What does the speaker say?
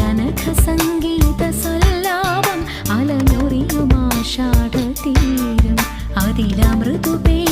കനകസംഗീതസല്ലാപം തീരം അതിലമൃതുപേ